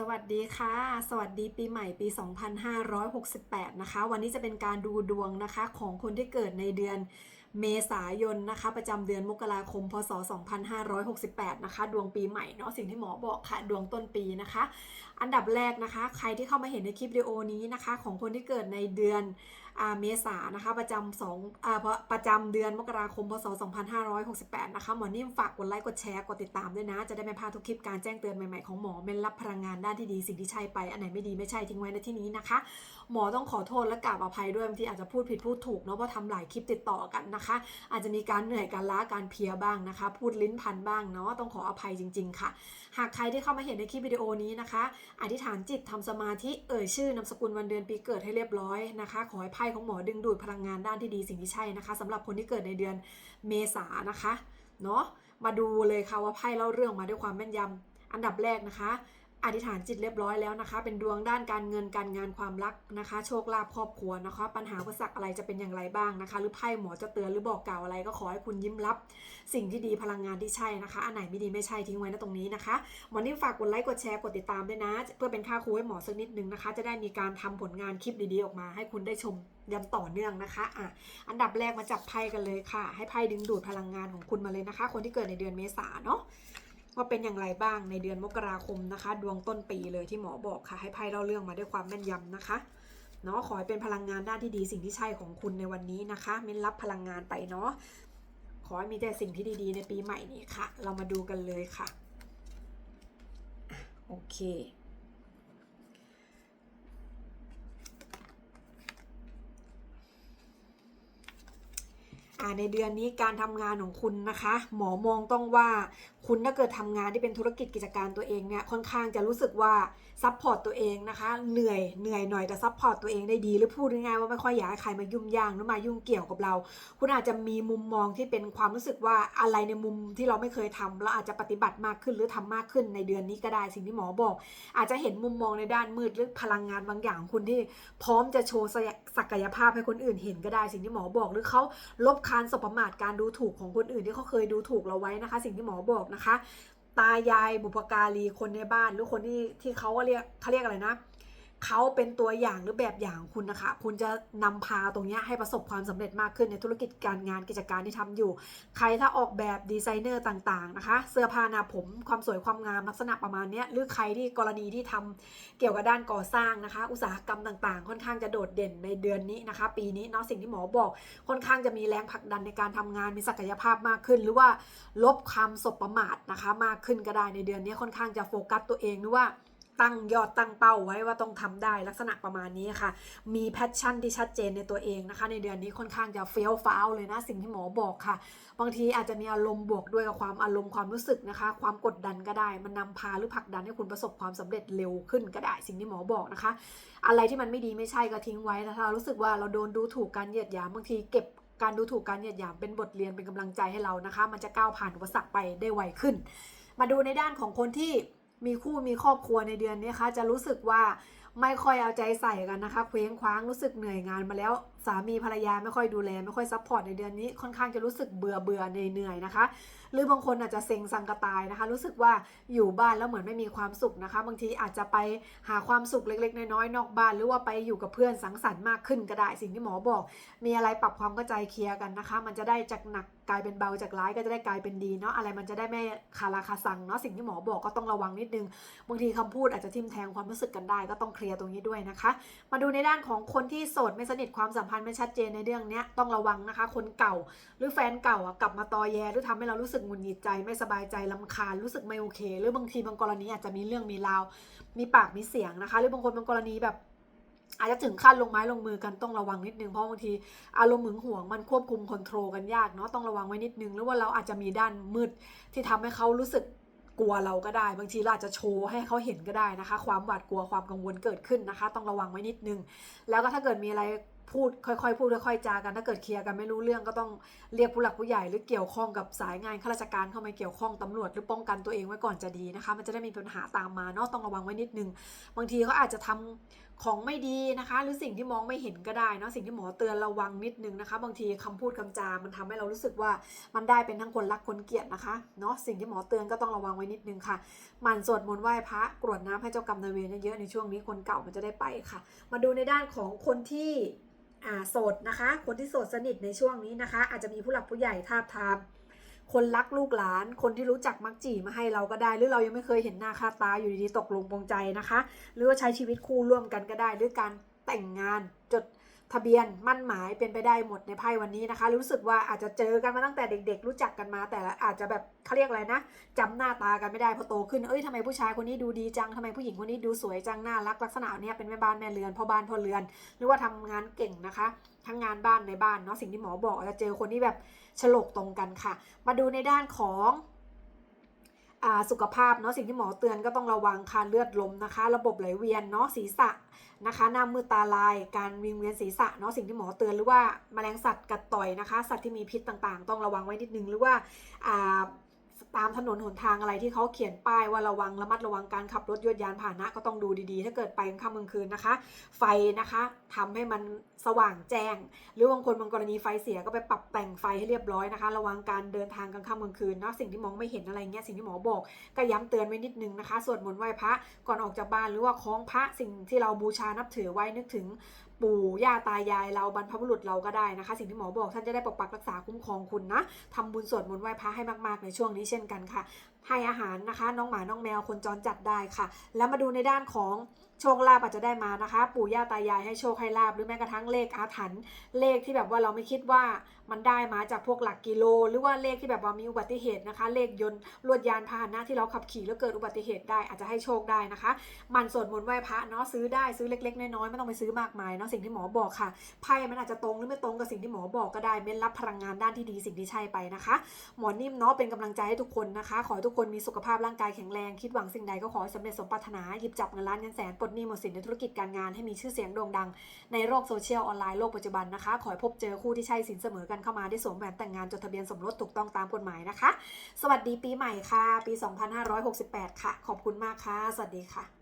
สวัสดีค่ะ สวัสดีปีใหม่ปี 2568 นะคะ วันนี้จะเป็นการดูดวงนะคะของคนที่เกิดในเดือนเมษายนนะคะ ประจำเดือนมกราคม พศ 2568 นะคะ ดวงปีใหม่เนาะสิ่งที่หมอบอกค่ะ ดวงต้นปีนะคะ อันดับแรกนะคะ ใครที่เข้ามาเห็นในคลิปวิดีโอนี้นะคะ ของคนที่เกิดในเดือน เมษานะคะประจำสองอ่าเพราะประจำเดือนมกราคมพศ 2568 นะคะหมอนิ่มฝากกดไลค์กดแชร์กดติดตามด้วยนะ จะได้ไม่พลาดทุกคลิปการแจ้งเตือนใหม่ๆของหมอเมนรับพลังงานด้านที่ดีสิ่งที่ใช่ไปอันไหนไม่ดีไม่ใช่ทิ้งไว้ในที่นี้นะคะ หมอต้องขอโทษและกราบอภัยด้วยบางทีอาจจะพูดผิดพูดถูกเนาะเพราะทำหลายคลิปติดต่อกันนะคะ อาจจะมีการเหนื่อยการล้าการเพียบ้างนะคะ พูดลิ้นพันบ้างเนาะต้องขออภัยจริง ๆ ค่ะ หากใครที่เข้ามาเห็นในคลิปวิดีโอนี้นะคะ อธิษฐานจิตทำสมาธิเอ่ยชื่อนามสกุลวันเดือนปีเกิดให้เรียบร้อยนะคะ ขอให้ไพ่ของหมอดึงดูดพลังงานด้านที่ดีสิ่งที่ใช่นะคะสำหรับคนที่เกิดในเดือนเมษานะคะเนาะมาดูเลยค่ะว่าไพ่เล่าเรื่องมาด้วยความแม่นยำอันดับแรกนะคะ อธิษฐานจิตเรียบร้อยแล้วนะคะ เป็นดวงด้านการเงินการงานความรักนะคะ โชคลาภครอบครัวนะคะ ปัญหาอุปสรรคอะไรจะเป็นอย่างไรบ้างนะคะ หรือไพ่หมอจะเตือนหรือบอกกล่าวอะไรก็ขอให้คุณยิ้มรับ สิ่งที่ดีพลังงานที่ใช่นะคะ อันไหนไม่ดีไม่ใช่ทิ้งไว้นะตรงนี้นะคะหมอนิ่มฝากกดไลค์กดแชร์กดติดตามด้วยนะ เพื่อเป็นค่าครูให้หมอสักนิดนึงนะคะ จะได้มีการทำผลงานคลิปดีๆออกมา ให้คุณได้ชมยันต่อเนื่องนะคะอะอันดับแรกมาจับไพ่กันเลยค่ะ ให้ไพ่ดึงดูดพลังงานของคุณมาเลยนะคะ คนที่เกิดในเดือนเมษาเนาะ ว่าเป็นอย่างไรบ้างในเดือนมกราคมนะคะ ดวงต้นปีเลยที่หมอบอกค่ะ ให้ไพ่เล่าเรื่องมาด้วยความแม่นยำนะคะเนาะขอให้เป็นพลังงานด้านที่ดีสิ่งที่ใช่ของคุณในวันนี้นะคะเม้นรับพลังงานไปเนาะขอให้มีแต่สิ่งที่ดีๆ ในปีใหม่นี้ค่ะ เรามาดูกันเลยค่ะ โอเค ในเดือนนี้การทำงานของคุณนะคะ หมอมองต้องว่าคุณถ้าเกิดทำงานที่เป็นธุรกิจกิจการตัวเองเนี่ยค่อนข้างจะรู้สึกว่าซัพพอร์ตตัวเองนะคะ เหนื่อยเหนื่อยหน่อยแต่ซัพพอร์ตตัวเองได้ดี หรือพูดง่ายๆว่าไม่ค่อยอยากให้ใครมายุ่งย่างหรือมายุ่งเกี่ยวกับเรา คุณอาจจะมีมุมมองที่เป็นความรู้สึกว่าอะไรในมุมที่เราไม่เคยทำเราอาจจะปฏิบัติมากขึ้นหรือทำมากขึ้นในเดือนนี้ก็ได้สิ่งที่หมอบอก อาจจะเห็นมุมมองในด้านมืดหรือพลังงานบางอย่างของคุณที่พร้อมจะโชว์ศักยภาพให้คนอื่นเห็นก็ได้สิ่งที่หมอบอก หรือเขาลบคารสบประมาทการดูถูกของคนอื่นที่เขาเคยดูถูกเราไว้นะคะ สิ่งที่หมอบอกนะคะ ตายายบุพการีคนในบ้านหรือคนที่ที่เขาเรียกเขาเรียกอะไรนะ เขาเป็นตัวอย่างหรือแบบอย่างคุณนะคะ คุณจะนำพาตรงนี้ให้ประสบความสำเร็จมากขึ้นในธุรกิจการงานกิจการที่ทำอยู่ ใครถ้าออกแบบดีไซเนอร์ต่างๆนะคะ เสื้อผ้าหน้าผมความสวยความงามลักษณะประมาณนี้หรือใครที่กรณีที่ทำเกี่ยวกับด้านก่อสร้างนะคะ อุตสาหกรรมต่างๆ ค่อนข้างจะโดดเด่นในเดือนนี้นะคะ ปีนี้เนาะสิ่งที่หมอบอก ค่อนข้างจะมีแรงผลักดันในการทำงานมีศักยภาพมากขึ้น หรือว่าลบคำสบประมาทนะคะ มากขึ้นก็ได้ในเดือนนี้ค่อนข้างจะโฟกัสตัวเองหรือว่า ตั้งยอดตั้งเป้าไว้ว่าต้องทำได้ลักษณะประมาณนี้ค่ะ มีแพชชั่นที่ชัดเจนในตัวเองนะคะ ในเดือนนี้ค่อนข้างจะเฟี้ยวฟ้าวเลยนะ สิ่งที่หมอบอกค่ะ บางทีอาจจะมีอารมณ์บวกด้วยกับความอารมณ์ความรู้สึกนะคะ ความกดดันก็ได้ มันนำพาหรือผลักดันให้คุณประสบความสำเร็จเร็วขึ้นก็ได้ สิ่งที่หมอบอกนะคะ อะไรที่มันไม่ดีไม่ใช่ก็ทิ้งไว้ถ้าเรารู้สึกว่าเราโดนดูถูกการเหยียดหยามบางทีเก็บการดูถูกการเหยียดหยามเป็นบทเรียนเป็นกำลังใจให้เรานะคะ มันจะก้าวผ่านอุปสรรคไปได้ไวขึ้น มาดูในด้านของคนที่ มีคู่มีครอบครัวในเดือนนี้คะจะรู้สึกว่า ไม่ค่อยเอาใจใส่กันนะคะเคว้งคว้างรู้สึกเหนื่อยงานมาแล้ว สามีภรรยาไม่ค่อยดูแล ไม่ค่อยซัพพอร์ตในเดือนนี้ค่อนข้างจะรู้สึกเบื่อเบื่อเหนื่อยนะคะ หรือบางคนอาจจะเซ็งสังกตายนะคะ รู้สึกว่าอยู่บ้านแล้วเหมือนไม่มีความสุขนะคะ บางทีอาจจะไปหาความสุขเล็ก ๆ น้อยๆนอกบ้าน หรือว่าไปอยู่กับเพื่อนสังสรรค์มากขึ้นก็ได้สิ่งที่หมอบอก มีอะไรปรับความเข้าใจเคลียร์กันนะคะ มันจะได้จากหนักกลายเป็นเบาจากร้ายก็จะได้กลายเป็นดีเนาะอะไรมันจะได้ไม่คาราคาซังเนาะสิ่งที่หมอบอกก็ต้องระวังนิดนึงบางทีคำพูดอาจจะทิ่มแทงความรู้สึกกันได้ก็ต้องเคลียร์ตรงนี้ด้วยนะคะ มาดูในด้านของคนที่โสดไม่สนิทความสัมพันธ์ไม่ชัดเจนในเรื่องนี้ต้องระวังนะคะ คนเก่าหรือแฟนเก่าอะกลับมาตอแยหรือทำให้เรารู้สึกหงุดหงิดใจ ไม่สบายใจลำคาญรู้สึกไม่โอเค หรือบางทีบางกรณีอาจจะมีเรื่องมีราว มีปากมีเสียงนะคะ หรือบางคนบางกรณีแบบอาจจะถึงขั้นลงไม้ลงมือกันต้องระวังนิดนึงเพราะบางทีอารมณ์หึงหวงมันควบคุมคอนโทรลกันยากเนาะต้องระวังไว้นิดนึงหรือว่าเราอาจจะมีด้านมืดที่ทำให้เขารู้สึก กลัวเราก็ได้ บางทีเราอาจจะโชว์ให้เขาเห็นก็ได้นะคะ ความหวาดกลัวความกังวลเกิดขึ้นนะคะ ต้องระวังไว้นิดนึง แล้วก็ถ้าเกิดมีอะไร พูดค่อยๆ พูดค่อยๆจากัน ถ้าเกิดเคลียร์กันไม่รู้เรื่องก็ต้องเรียกผู้หลักผู้ใหญ่หรือเกี่ยวข้องกับสายงานข้าราชการเข้ามาเกี่ยวข้องตำรวจหรือป้องกันตัวเองไว้ก่อนจะดีนะคะ มันจะได้มีปัญหาตามมาเนาะต้องระวังไว้นิดนึง บางทีเขาอาจจะทำของไม่ดีนะคะ หรือสิ่งที่มองไม่เห็นก็ได้เนาะสิ่งที่หมอเตือนระวังนิดนึงนะคะ บางทีคำพูดคำจา มันทำให้เรารู้สึกว่ามันได้เป็นทั้งคนรักคนเกลียดนะคะเนาะสิ่งที่หมอเตือนก็ต้องระวังไว้นิดนึงค่ะหมั่นสวดมนต์ไหว้พระกรวดน้ำให้เจ้ากรรมนายเวรเยอะๆในช่วงนี้คนเก่ามันจะได้ไปค่ะ มาดูในด้านของคนที่ โสดนะคะ คนที่โสดสนิทในช่วงนี้นะคะ อาจจะมีผู้หลักผู้ใหญ่ทาบทามคนรักลูกหลาน คนที่รู้จักมักจีมาให้เราก็ได้ หรือเรายังไม่เคยเห็นหน้าค่าตาอยู่ดีๆตกลงปรงใจนะคะ หรือว่าใช้ชีวิตคู่ร่วมกันก็ได้ หรือการแต่งงานจด ทะเบียนมั่นหมายเป็นไปได้หมดในไพ่วันนี้นะคะ รู้สึกว่าอาจจะเจอกันมาตั้งแต่เด็ก ๆ รู้จักกันมา แต่อาจจะแบบเขาเรียกอะไรนะจำหน้าตากันไม่ได้พอโตขึ้นเอ้ยทำไมผู้ชายคนนี้ดูดีจังทำไมผู้หญิงคนนี้ดูสวยจังน่ารักลักษณะเนี้ยเป็นแม่บ้านแม่เรือนพ่อบ้านพ่อเรือน หรือว่าทำงานเก่งนะคะ ทั้งงานบ้านในบ้านเนาะสิ่งที่หมอบอกจะเจอคนที่แบบฉลกตรงกันค่ะ มาดูในด้านของ สุขภาพเนาะสิ่งที่หมอเตือนก็ต้องระวังค่ะเลือดลมนะคะ ระบบไหลเวียนเนาะศีรษะนะคะหน้ามือตาลาย การวิงเวียนศีรษะเนาะสิ่งที่หมอเตือนหรือว่าแมลงสัตว์กัดต่อยนะคะ สัตว์ที่มีพิษต่างๆ ต้องระวังไว้นิดนึงหรือว่า ตามถนนหนทางอะไรที่เขาเขียนป้ายว่าระวังระมัดระวังการขับรถยวดยานพาหนะก็ต้องดูดีๆ ถ้าเกิดไปกลางค่ำกลางคืนนะคะ ไฟนะคะทำให้มันสว่างแจ้ง หรือบางคนบางกรณีไฟเสียก็ไปปรับแต่งไฟให้เรียบร้อยนะคะ ระวังการเดินทางกลางค่ำกลางคืนเนาะสิ่งที่มองไม่เห็นอะไรเงี้ยสิ่งที่หมอบอกก็ย้ำเตือนไว้นิดนึงนะคะสวดมนต์ไหว้พระก่อนออกจากบ้านหรือว่าคล้องพระสิ่งที่เราบูชานับถือไว้นึกถึง ปู่ย่าตายายเราบรรพบุรุษเราก็ได้นะคะ สิ่งที่หมอบอกท่านจะได้ปกปักรักษาคุ้มครองคุณนะทำบุญสวดมนต์ไหว้พระให้มากๆในช่วงนี้เช่นกันค่ะ ให้อาหารนะคะ น้องหมาน้องแมวคนจรจัดได้ค่ะ แล้วมาดูในด้านของโชคลาภอาจจะได้มานะคะ ปู่ย่าตายายให้โชคให้ลาบหรือแม้กระทั่งเลขอาถรรพ์เลขที่แบบว่าเราไม่คิดว่ามันได้มาจากพวกหลักกิโล หรือว่าเลขที่แบบว่ามีอุบัติเหตุนะคะ เลขยนต์ลวดยานพาหนะที่เราขับขี่แล้วเกิดอุบัติเหตุได้อาจจะให้โชคได้นะคะหมันสวดมนต์ไหว้พระเนาะซื้อได้ซื้อเล็กๆน้อยๆไม่ต้องไปซื้อมากมายเนาะสิ่งที่หมอบอกค่ะไพ่มันอาจจะตรงหรือไม่ตรงกับสิ่งที่หมอบอกก็ได้เม้นรับพลังงานด้านที่ดีสิ่งที่ใช่ไปนะคะ หมอนิ่มเนาะเป็นกำลังใจให้ทุกคนนะคะ ขอให้ทุกคนมีสุขภาพร่างกายแข็งแรง คิดหวังสิ่งใดก็ขอให้สำเร็จสมปรารถนา หยิบจับเงินล้านเงินแสนปลดหนี้หมดสินในธุรกิจการงานให้มีชื่อเสียงโด่งดัง ในโลกโซเชียลออนไลน์โลกปัจจุบันนะคะ ขอให้พบเจอคู่ที่ใช่สินเสมอกันเข้ามาได้สวมแหวนแต่งงานจดทะเบียนสมรสถูกต้องตามกฎหมายนะคะ สวัสดีปีใหม่ค่ะ ปี 2568 ค่ะ ขอบคุณมากค่ะ สวัสดีค่ะ